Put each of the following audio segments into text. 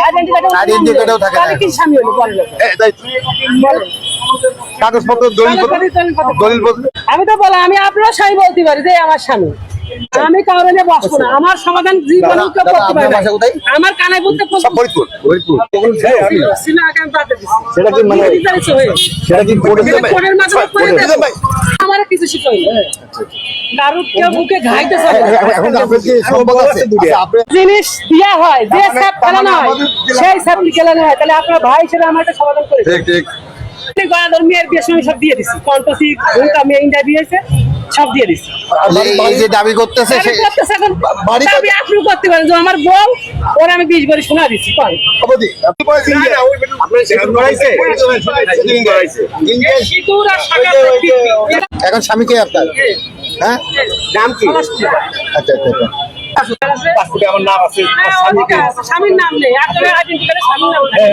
Identity কার্ডেও থাকে না। কাগজপত্র দলিল দলিল আমি তো বলা আমি আপনার স্বামী বলতে পারি যে আমার স্বামী। আমি কারণে নিয়ে বসবো না। আমার সমাধান জীবন আমার কানাই বলতে ফরিদপুর ফরিদপুর। সেটা কি মানে- বিতাড়িত। সেটা কি কোর্টের এটা কোর্টের মাধ্যমে করে কোর্টের- দেবো। আমার কিছু শিখাই আপনার কি সম্পদ আছে। আপনি জিনিস দিয়া হয় যে স্যাপ খেলানো হয় সেই স্যাপ খেলানো হয়। তাহলে আপনার ভাই হিসেবে আমার একটা সমাধান করে ঠিক ঠিক। বিয়ের সময় সব দিয়ে দিছি। কন্টসি ভূমিকা মেয়ে ইন্ডিয়া দিয়েছে সব দিয়ে এই যে দাবি করতেছে করতেছি এখন বাড়ি দাবি আপনি করতে পারেন। যে আমার বউ ওর আমি বিশ দিচ্ছি। এটা এখন স্বামী কে আপনার? হ্যাঁ? নাম কি আচ্ছা আচ্ছা আচ্ছা। পাসপোর্টে আমার নাম আছে। আমার হ্যাঁ, স্বামী ওদিকে আছে, স্বামীর নাম নেই। আপনার আইডেন্টি কার্ডে স্বামীর নাম থাকে।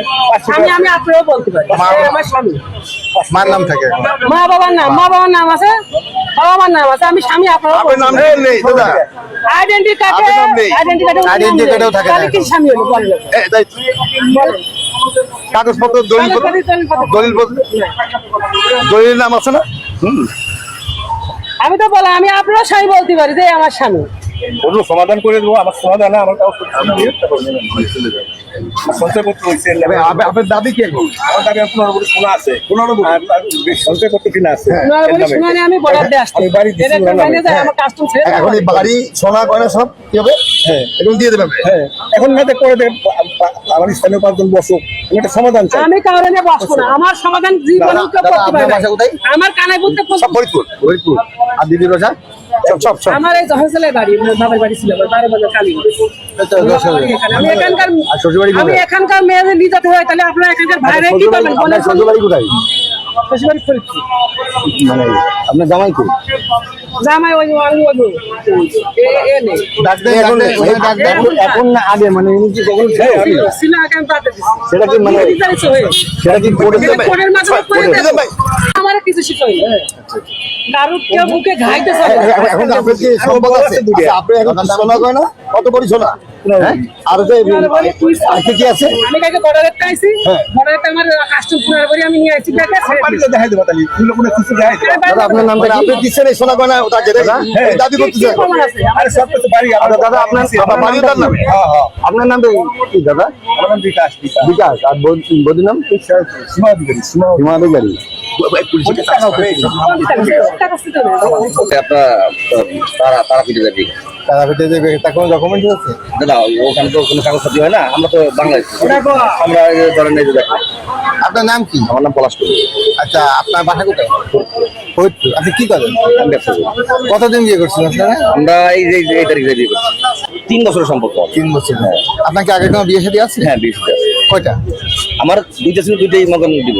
স্বামী আমি আপনারও বলতে পারি। আমার স্বামী। মার নাম থাকে। মা বাবার নাম মা বাবার নাম আছে? বাবা নাম আছে। আমি স্বামী আপনারও নাম নেই দাদা। আইডেন্টি কার্ডে আপনার নাম নেই। আইডেন্টি কার্ডে Identity card-এও থাকে তাহলে কি স্বামী হলো? বলেন তো। বলেন কাগজপত্র দলিল দলিল- দলিল- দলিল দলিল নাম আছে না? আমি তো বলা আমি আপনার স্বামী বলতে পারি যে আমার স্বামী। কোনো সমাধান করে দেবো আমার সমাধান আমার সঞ্চয়পত্র হয়েছে আপনার দাবি কে এখন আমার দাবি আপনার উপরে শোনা আছে। পনেরো সঞ্চয়পত্র কিনা আছে। নয় বলে শুনানি আমি বাড়ি এখন এই বাড়ি সোনা গয়না সব কি হবে? হ্যাঁ। এখন দিয়ে দেবে। হ্যাঁ। এখন না করে দেখ আমার স্থানীয় পাঁচজন বসুক আমি সমাধান চাই। আমি কারণে নিয়ে বসবো না। আমার সমাধান জীবন করতে? আমার কানাই বলতে ফরিদপুর ফরিদপুর। আর দিদির বাসা? সব সব সব আমার এই জহরসালের বাড়ি বাবার বাড়ি ছিল আমার বারো বাজার কালী। আচ্ছা, আমি এখানকার আমি এখানকার মেয়েদের নিয়ে যেতে হয় তাহলে আপনার এখানকার ভাইরা কি শ্বশুরবাড়ি- শ্বশুরবাড়ি কোথায়? শ্বশুরবাড়ি ফরিদপুর মানে আপনার জামাই কই জামাই ওই ওই ওই ওই। এ- এ নেই। এখন এখন এখন না আগে মানে উনি কি কখন হ্যাঁ, আমি- ছিল, ছিল আগে আমি বাদ দিয়েছি। সেটা কি মানে সেটা কি কোর্টের মাধ্যমে করে দেবো। আমার কিছু শিখাই কারও কেউ বুকে ঘাইতে এখন আপনার কি সম্পদ আছে? আচ্ছা, আপনি এখন সোনা গয়না কত বড়ি সোনা? হ্যাঁ? আর যে আজকে কি আছে? আমি কাকে বর্ডারের আইছি হ্যাঁ। বর্ডারের আমার কাস্টম পুরার করে আমি নিয়ে আইছি ছেড়ে দিয়েছি। দেখাই দেবো তাহলে। তুই কোনো কিছু দেখাই দাদা আপনার নামটা কি আপনি দিচ্ছেন এই সোনা গয়না? ওটাকে দাদা? এই দাবি করতেছেন আরে সব কিছু বাড়ি আচ্ছা, দাদা আপনার আপনার বাড়ি তার নামে? হ্যাঁ হ্যাঁ। আপনার নামটা কি দাদা? আমার নাম বিকাশ বিকাশ। আর বদির নাম? সীমা অধিকারী সীমা হিমালয় তারা তারা যাবে কোনো ডকুমেন্ট আছে? দাদা ওখানে তো কোনো কাগজপাতি হয় না। আমরা তো বাংলাদেশ। আমরা ধরেন এই যে আপনার নাম কি? আমার নাম পলাশ আচ্ছা আপনার বাসা কোথায়? ফরিদপুর। আপনি কি করেন? আমি ব্যবসা করি। কতদিন বিয়ে করছেন আপনারা? আমরা এই যে এই তারিখে বিয়ে করছি। তিন বছরের সম্পর্ক তিন বছর। আপনার কি আগে কোনো বিয়ে শাদী আছে? হ্যাঁ বিয়ে করছি। কয়টা? আমার দুইটা ছিল দুইটাই মতন দিব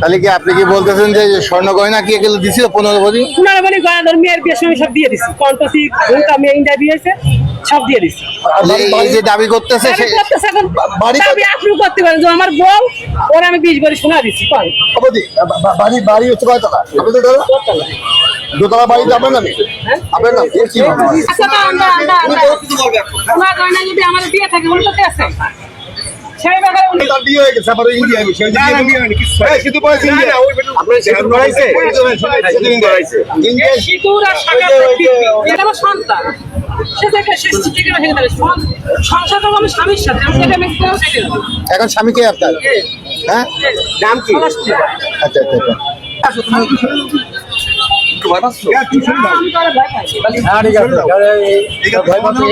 তাহলে কি আপনি কি বলতেছেন যে স্বর্ণ গয়না কি এগুলো দিছিল পনেরো ভরি পুনরায় মানে গয়াধর মেয়ের বিয়ের সময় সব দিয়ে দিছি। কন্টসি ভূমিকা মেয়ে ইন্ডিয়া দিয়েছে সব দিয়ে দিছি। এই যে দাবি করতেছে আমি এখন দাবি আপনি করতে পারেন যে আমার বউ ওর আমি বিশ বারে শোনা বা- বাড়ি বাড়ি হচ্ছে আপনাদের দাদা দোতলা? বাড়ি যাবেন না আপনার নাম কি? আচ্ছা না আমরা আমরা আমরা গয়না যদি আমার দিয়ে থাকে উল্টো আছে। সেই তার বিয়ে হয়ে গেছে আবার ইন্ডিয়া গেছে ইন্ডিয়া। আপনার করাইছে করাইছে ইন্ডিয়া আর এটা আমার সন্তান। এখন স্বামী কে আপনার? হ্যাঁ? নাম কি? আচ্ছা আচ্ছা আচ্ছা। একটু ভয় পাচ্ছ? পাই। না। হ্যাঁ ঠিক আছে। ভয় পাচ্ছি?